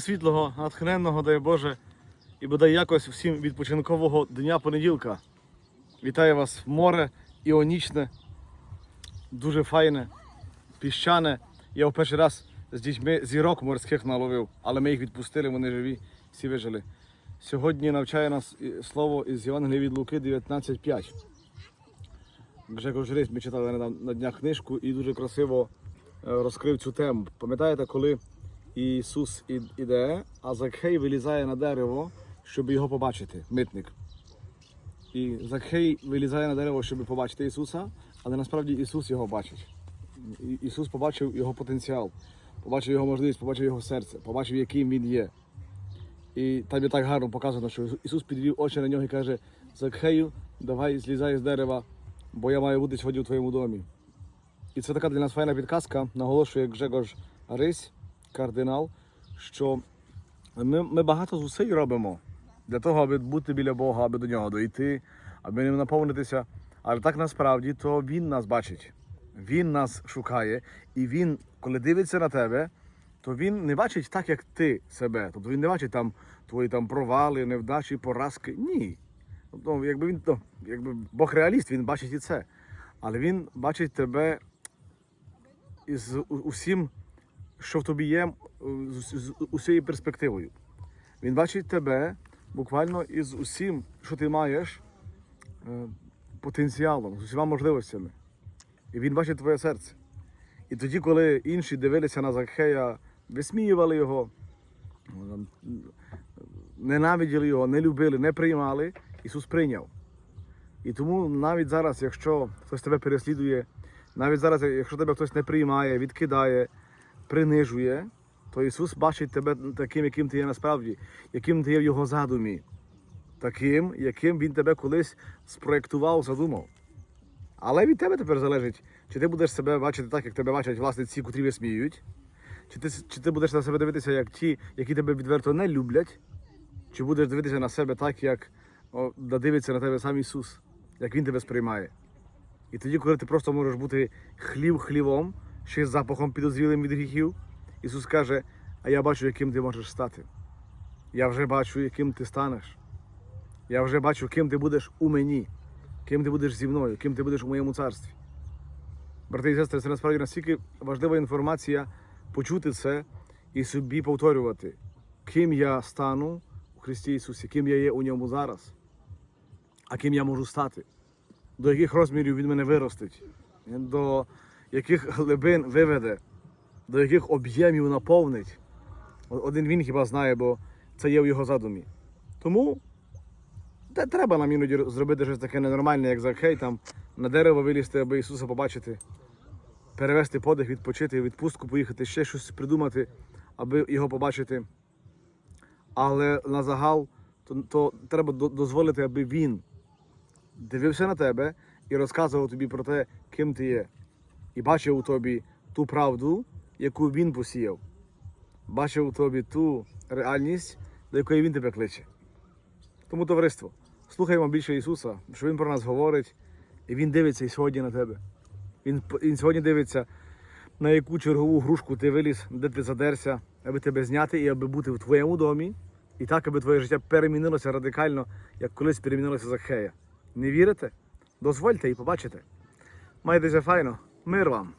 світлого, натхненного, дай Боже, і бодай якось всім відпочинкового дня понеділка. Вітаю вас море іонічне, дуже файне, піщане. Я в перший раз з дітьми зірок морських наловив, але ми їх відпустили, вони живі, всі вижили. Сьогодні навчає нас слово із Євангелія від Луки 19.5. Гжегор Жрись, ми читали на, на днях книжку і дуже красиво е, розкрив цю тему. Пам'ятаєте, коли Ісус іде, а Закхей вилізає на дерево, щоб його побачити, митник. І Закхей вилізає на дерево, щоб побачити Ісуса, але насправді Ісус його бачить. Ісус побачив його потенціал, побачив його можливість, побачив його серце, побачив, яким він є. І там є так гарно показано, що Ісус підвів очі на нього і каже: Закхею, давай злізай з дерева, бо я маю бути сьогодні у твоєму домі. І це така для нас файна підказка, наголошує Гжегош Рись, кардинал, що ми, ми багато зусиль робимо для того, аби бути біля Бога, аби до нього дойти, аби ним наповнитися. Але так насправді то Він нас бачить, Він нас шукає, і Він, коли дивиться на тебе, то він не бачить так, як ти себе. Тобто він не бачить там твої там провали, невдачі, поразки. Ні. Тобто, якби він ну, якби Бог реаліст, він бачить і це. Але він бачить тебе із усім, що в тобі є, з, усією перспективою. Він бачить тебе буквально із усім, що ти маєш, е, потенціалом, з усіма можливостями. І він бачить твоє серце. І тоді, коли інші дивилися на Закхея, висміювали його, ненавиділи його, не любили, не приймали, Ісус прийняв. І тому навіть зараз, якщо хтось тебе переслідує, навіть зараз, якщо тебе хтось не приймає, відкидає, принижує, то Ісус бачить тебе таким, яким ти є насправді, яким ти є в Його задумі, таким, яким Він тебе колись спроєктував, задумав. Але від тебе тепер залежить, чи ти будеш себе бачити так, як тебе бачать власне ці, котрі висміюють, чи ти, чи ти будеш на себе дивитися, як ті, які тебе відверто не люблять, чи будеш дивитися на себе так, як о, дивиться на тебе сам Ісус, як Він тебе сприймає. І тоді, коли ти просто можеш бути хлів хлівом, ще з запахом підозрілим від гріхів, Ісус каже, а я бачу, яким ти можеш стати. Я вже бачу, яким ти станеш. Я вже бачу, ким ти будеш у мені, ким ти будеш зі мною, ким ти будеш у моєму царстві. Брати і сестри, це насправді настільки важлива інформація почути це і собі повторювати, ким я стану у Христі Ісусі, ким я є у ньому зараз, а ким я можу стати, до яких розмірів Він мене виростить, до яких глибин виведе, до яких об'ємів наповнить. Один він хіба знає, бо це є в його задумі. Тому та треба нам іноді зробити щось таке ненормальне, як Закхей, там на дерево вилізти, аби Ісуса побачити, перевести подих, відпочити, відпустку поїхати, ще щось придумати, аби його побачити. Але на загал то, то треба до- дозволити, аби він дивився на тебе і розказував тобі про те, ким ти є. І бачив у тобі ту правду, яку він посіяв. Бачив у тобі ту реальність, до якої він тебе кличе. Тому, товариство, слухаємо більше Ісуса, що Він про нас говорить, і Він дивиться і сьогодні на тебе. Він, він сьогодні дивиться, на яку чергову грушку ти виліз, де ти задерся, аби тебе зняти і аби бути в твоєму домі, і так, аби твоє життя перемінилося радикально, як колись перемінилося Захея. Не вірите? Дозвольте і побачите. Майтеся файно, мир вам!